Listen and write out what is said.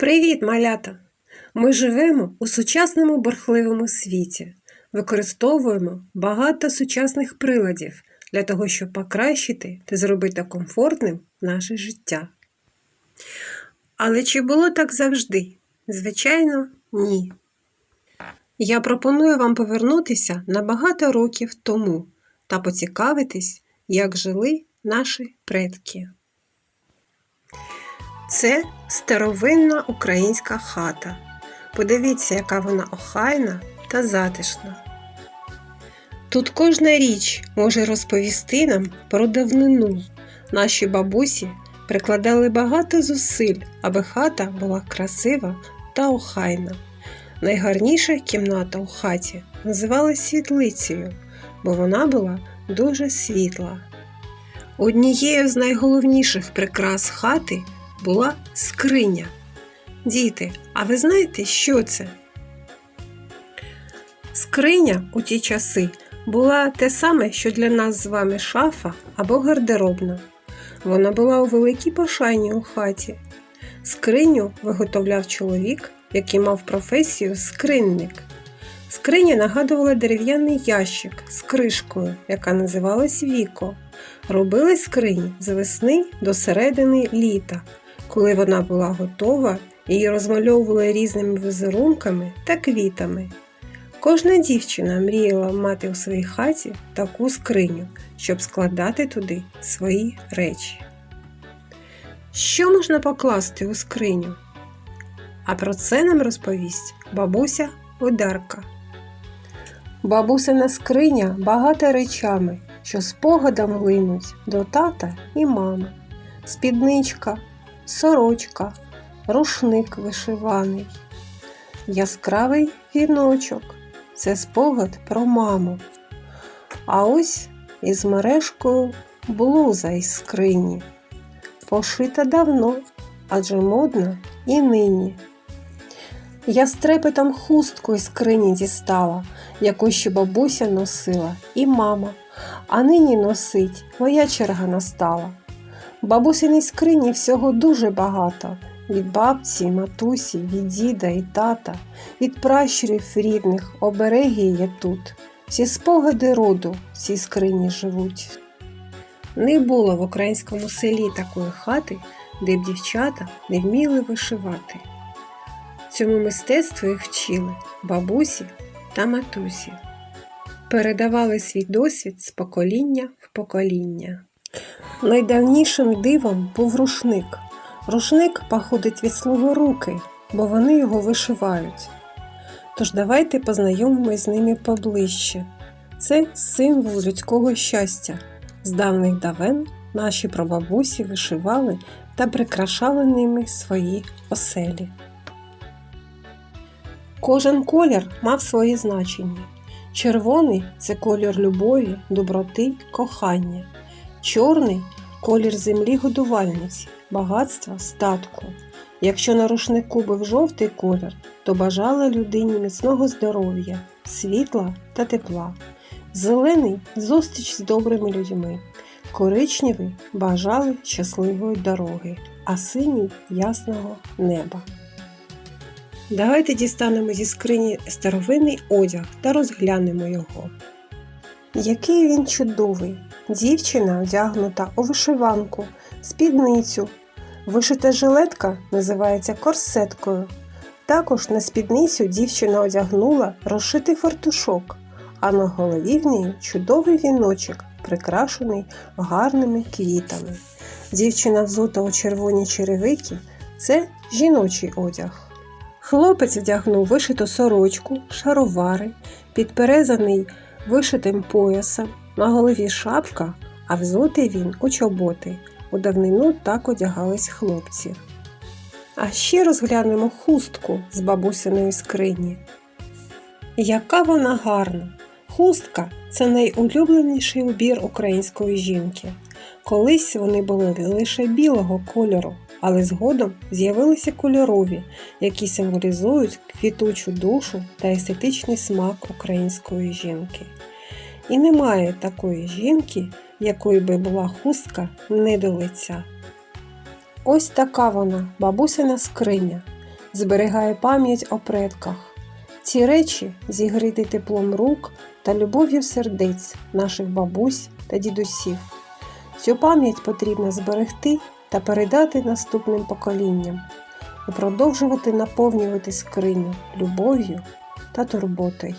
Привіт, малята! Ми живемо у сучасному бурхливому світі, використовуємо багато сучасних приладів для того, щоб покращити та зробити комфортним наше життя. Але чи було так завжди? Звичайно, ні. Я пропоную вам повернутися на багато років тому та поцікавитись, як жили наші предки. Це старовинна українська хата. Подивіться, яка вона охайна та затишна. Тут кожна річ може розповісти нам про давнину. Наші бабусі прикладали багато зусиль, аби хата була красива та охайна. Найгарніша кімната у хаті називалась світлицею, бо вона була дуже світла. Однією з найголовніших прикрас хати була скриня. Діти, а ви знаєте, що це? Скриня у ті часи була те саме, що для нас з вами шафа або гардеробна. Вона була у великій пошайні у хаті. Скриню виготовляв чоловік, який мав професію скринник. Скриня нагадувала дерев'яний ящик з кришкою, яка називалась Віко. Робили скрині з весни до середини літа. Коли вона була готова, її розмальовували різними візерунками та квітами. Кожна дівчина мріяла мати у своїй хаті таку скриню, щоб складати туди свої речі. Що можна покласти у скриню? А про це нам розповість бабуся Одарка. Бабусина скриня багата речами, що спогадом линуть до тата і мами. Спідничка, сорочка, рушник вишиваний, яскравий віночок це спогад про маму. А ось із мережкою блуза із скрині. Пошита давно, адже модна і нині. Я з трепетом хустку із скрині дістала, яку ще бабуся носила, і мама, а нині носить, моя черга настала. Бабусиній скрині всього дуже багато. Від бабці, матусі, від діда і тата, від пращурів рідних, обереги є тут. Всі спогади роду в цій скрині живуть. Не було в українському селі такої хати, де б дівчата не вміли вишивати. Цьому мистецтву їх вчили бабусі та матусі, передавали свій досвід з покоління в покоління. Найдавнішим дивом був рушник. Рушник походить від слова руки, бо вони його вишивають. Тож давайте познайомимось з ними поближче. Це символ людського щастя. З давних давен наші прабабусі вишивали та прикрашали ними свої оселі. Кожен колір мав своє значення. Червоний це колір любові, доброти, кохання. Чорний колір землі годувальниці, багатства, статку. Якщо на рушнику був жовтий колір, то бажала людині міцного здоров'я, світла та тепла. Зелений зустріч з добрими людьми. Коричневий бажали щасливої дороги, а синій ясного неба. Давайте дістанемо зі скрині старовинний одяг та розглянемо його. Який він чудовий! Дівчина одягнута у вишиванку, спідницю. Вишита жилетка називається корсеткою. Також на спідницю дівчина одягнула розшитий фартушок, а на голові в неї чудовий віночок, прикрашений гарними квітами. Дівчина взута у червоні черевики це жіночий одяг. Хлопець вдягнув вишиту сорочку, шаровари, підперезаний вишитим поясом, на голові шапка, а взутий він у чоботи. У давнину так одягались хлопці. А ще розглянемо хустку з бабусиної скрині. Яка вона гарна! Хустка це найулюбленіший убір української жінки. Колись вони були лише білого кольору, але згодом з'явилися кольорові, які символізують квітучу душу та естетичний смак української жінки. І немає такої жінки, якої би була хустка не до лиця. Ось така вона, бабусина скриня, зберігає пам'ять о предках. Ці речі зігріти теплом рук та любов'ю сердець наших бабусь та дідусів. Цю пам'ять потрібно зберегти та передати наступним поколінням і продовжувати наповнювати скриню любов'ю та турботою.